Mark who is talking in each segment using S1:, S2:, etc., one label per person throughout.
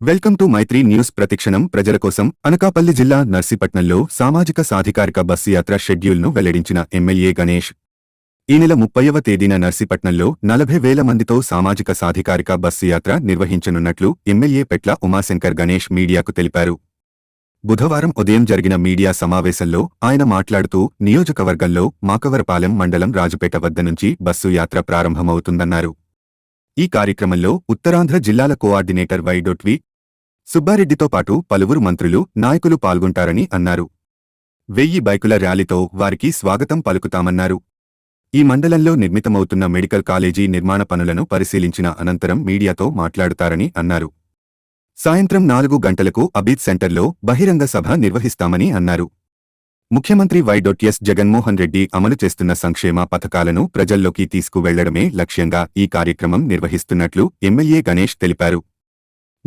S1: Welcome to Mythri news ప్రతిక్షణం. ప్రజల కోసం అనకాపల్లి జిల్లా నర్సీపట్నంలో సామాజిక సాధికారిక బస్సు యాత్ర షెడ్యూల్ను వెల్లడించిన ఎమ్మెల్యే గణేష్. ఈ నెల ముప్పైవ తేదీన నర్సీపట్నంలో నలభై వేల మందితో సామాజిక సాధికారిక బస్సు యాత్ర నిర్వహించనున్నట్లు ఎమ్మెల్యే పెట్ల ఉమాశంకర్ గణేష్ మీడియాకు తెలిపారు. బుధవారం ఉదయం జరిగిన మీడియా సమావేశంలో ఆయన మాట్లాడుతూ నియోజకవర్గంలో మాకవరపాలెం మండలం రాజుపేట వద్ద నుంచి బస్సు యాత్ర ప్రారంభమవుతుందన్నారు. ఈ కార్యక్రమంలో ఉత్తరాంధ్ర జిల్లాల కోఆర్డినేటర్ వైడొట్వి సుబ్బారెడ్డితో పాటు పలువురు మంత్రులు నాయకులు పాల్గొంటారని అన్నారు. వెయ్యి బైకుల ర్యాలీతో వారికి స్వాగతం పలుకుతామన్నారు. ఈ మండలంలో నిర్మితమవుతున్న మెడికల్ కాలేజీ నిర్మాణ పనులను పరిశీలించిన అనంతరం మీడియాతో మాట్లాడుతారని అన్నారు. సాయంత్రం నాలుగు గంటలకు అబీద్ సెంటర్లో బహిరంగ సభ నిర్వహిస్తామని అన్నారు. ముఖ్యమంత్రి వైడొట్యస్ జగన్మోహన్ రెడ్డి అమలు చేస్తున్న సంక్షేమ పథకాలను ప్రజల్లోకి తీసుకువెళ్ళడమే లక్ష్యంగా ఈ కార్యక్రమం నిర్వహిస్తున్నట్లు ఎమ్మెల్యే గణేష్ తెలిపారు.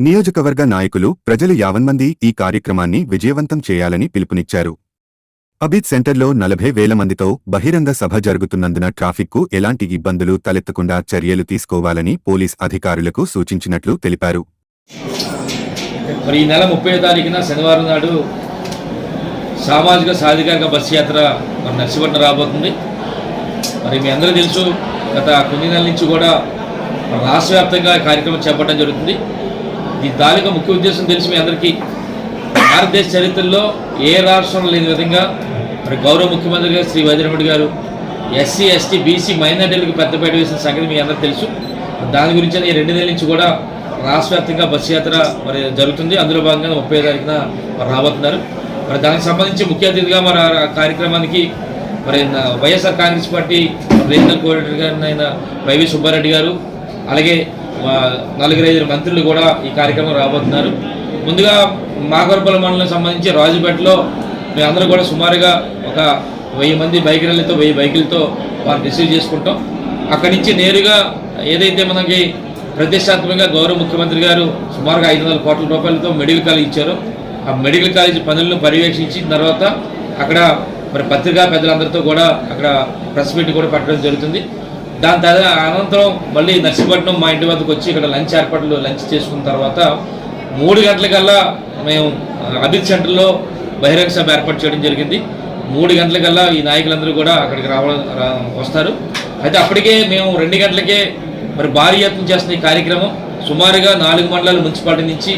S1: నియోజకవర్గ నాయకులు ప్రజలు యావన్మంది ఈ కార్యక్రమాన్ని విజయవంతం చేయాలని పిలుపునిచ్చారు. అబిద్ సెంటర్లో నలభై వేల మందితో బహిరంగ సభ జరుగుతున్నందున ట్రాఫిక్కు ఎలాంటి ఇబ్బందులు తలెత్తకుండా చర్యలు తీసుకోవాలని పోలీస్ అధికారులకు సూచించినట్లు తెలిపారు.
S2: మరి ఈ నెల ముప్పై తారీఖున శనివారం నాడు సామాజిక సాధికారిక బస్సు యాత్ర మరి నర్సిపట్నం రాబోతుంది. మరి మీ అందరూ తెలుసు గత కొన్ని నెలల నుంచి కూడా రాష్ట్ర వ్యాప్తంగా కార్యక్రమం చేపట్టడం జరుగుతుంది. ఈ తాలూకా ముఖ్య ఉద్దేశం తెలిసి మీ అందరికీ భారతదేశ చరిత్రలో ఏ రాష్ట్రం లేని విధంగా మరి గౌరవ ముఖ్యమంత్రి గారు శ్రీ వైద్యరమణి గారు ఎస్సీ ఎస్టీ బీసీ మైనార్టీలకు పెద్దపేట వేసిన సంగతి మీ అందరికీ తెలుసు. దాని గురించి ఈ రెండు నెలల నుంచి కూడా రాష్ట్ర వ్యాప్తంగా బస్సు యాత్ర మరి జరుగుతుంది. అందులో భాగంగా ముప్పై తారీఖున మరి రాబోతున్నారు. మరి దానికి సంబంధించి ముఖ్య అతిథిగా మరి ఆ కార్యక్రమానికి మరి YSR Congress party regional coordinator గారు అయిన వైవి సుబ్బారెడ్డి గారు అలాగే మా నలుగురు ఐదు మంత్రులు కూడా ఈ కార్యక్రమం రాబోతున్నారు. ముందుగా మాగర్పల మండలం సంబంధించి రాజుపేటలో మేమందరూ కూడా సుమారుగా ఒక వెయ్యి మంది బైక్ ర్యాలీతో వెయ్యి బైకులతో వారిని రిసీవ్ చేసుకుంటాం. అక్కడి నుంచి నేరుగా ఏదైతే మనకి ప్రతిష్టాత్మకంగా గౌరవ ముఖ్యమంత్రి గారు సుమారుగా ఐదు వందల కోట్ల రూపాయలతో మెడికల్ కాలేజ్ ఇచ్చారు. ఆ మెడికల్ కాలేజ్ పనులను పర్యవేక్షించిన తర్వాత అక్కడ మరి పత్రికా పెద్దలందరితో కూడా అక్కడ ప్రెస్ మీట్ కూడా పెట్టడం జరుగుతుంది. దాని తర్వాత అనంతరం మళ్ళీ నర్సీపట్నం మా ఇంటి వద్దకు వచ్చి ఇక్కడ లంచ్ ఏర్పాట్లు లంచ్ చేసుకున్న తర్వాత మూడు గంటలకల్లా మేము ఆ, అభిత్ సెంటర్లో బహిరంగ సభ ఏర్పాటు చేయడం జరిగింది. మూడు గంటలకల్లా ఈ నాయకులందరూ కూడా అక్కడికి రావడం వస్తారు. అయితే అప్పటికే మేము రెండు గంటలకే మరి భారీ యత్నం చేస్తున్న ఈ కార్యక్రమం సుమారుగా నాలుగు మండలాల మున్సిపాలిటీ నుంచి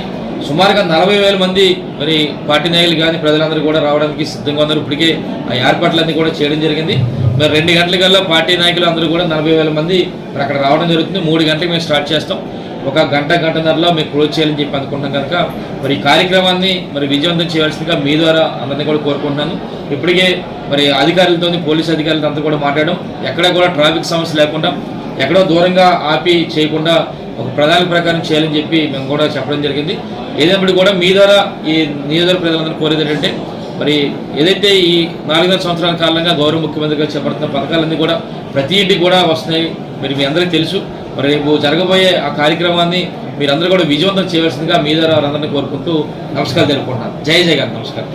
S2: సుమారుగా నలభై వేల మంది మరి పార్టీ నాయకులు కానీ ప్రజలందరూ కూడా రావడానికి సిద్ధంగా ఉన్నారు. ఇప్పటికే ఆ ఏర్పాట్లన్నీ కూడా చేయడం జరిగింది. మరి రెండు గంటలకల్లా పార్టీ నాయకులు అందరూ కూడా నలభై వేల మంది మరి అక్కడ రావడం జరుగుతుంది. మూడు గంటలకు మేము స్టార్ట్ చేస్తాం. ఒక గంట గంటన్నరలో మేము క్లోజ్ చేయాలని చెప్పి అనుకుంటున్నాం కనుక మరి ఈ కార్యక్రమాన్ని మరి విజయవంతం చేయవలసిందిగా మీ ద్వారా అందరినీ కూడా కోరుకుంటున్నాను. ఇప్పటికే మరి అధికారులతో పోలీస్ అధికారులతో అంతా కూడా మాట్లాడడం ఎక్కడ కూడా ట్రాఫిక్ సమస్య లేకుండా ఎక్కడో దూరంగా ఆపి చేయకుండా ఒక ప్రణాళిక ప్రకారం చేయాలని చెప్పి మేము కూడా చెప్పడం జరిగింది. ఏదైనప్పుడు కూడా మీ ద్వారా ఈ నియోజకవర్గ ప్రజలందరూ కోరేది ఏంటంటే మరి ఏదైతే ఈ నాలుగైదు సంవత్సరాల కాలంగా గౌరవ ముఖ్యమంత్రి గారు చేపడుతున్న పథకాలన్నీ కూడా ప్రతి ఇంటికి కూడా వస్తున్నాయి. మరి మీ అందరికీ తెలుసు. మరి రేపు జరగబోయే ఆ కార్యక్రమాన్ని మీరందరూ కూడా విజయవంతం చేయవలసిందిగా మీ ద్వారా అందరినీ కోరుకుంటూ నమస్కారం తెలుపుకుంటున్నాను. జై జై గారు నమస్కారం.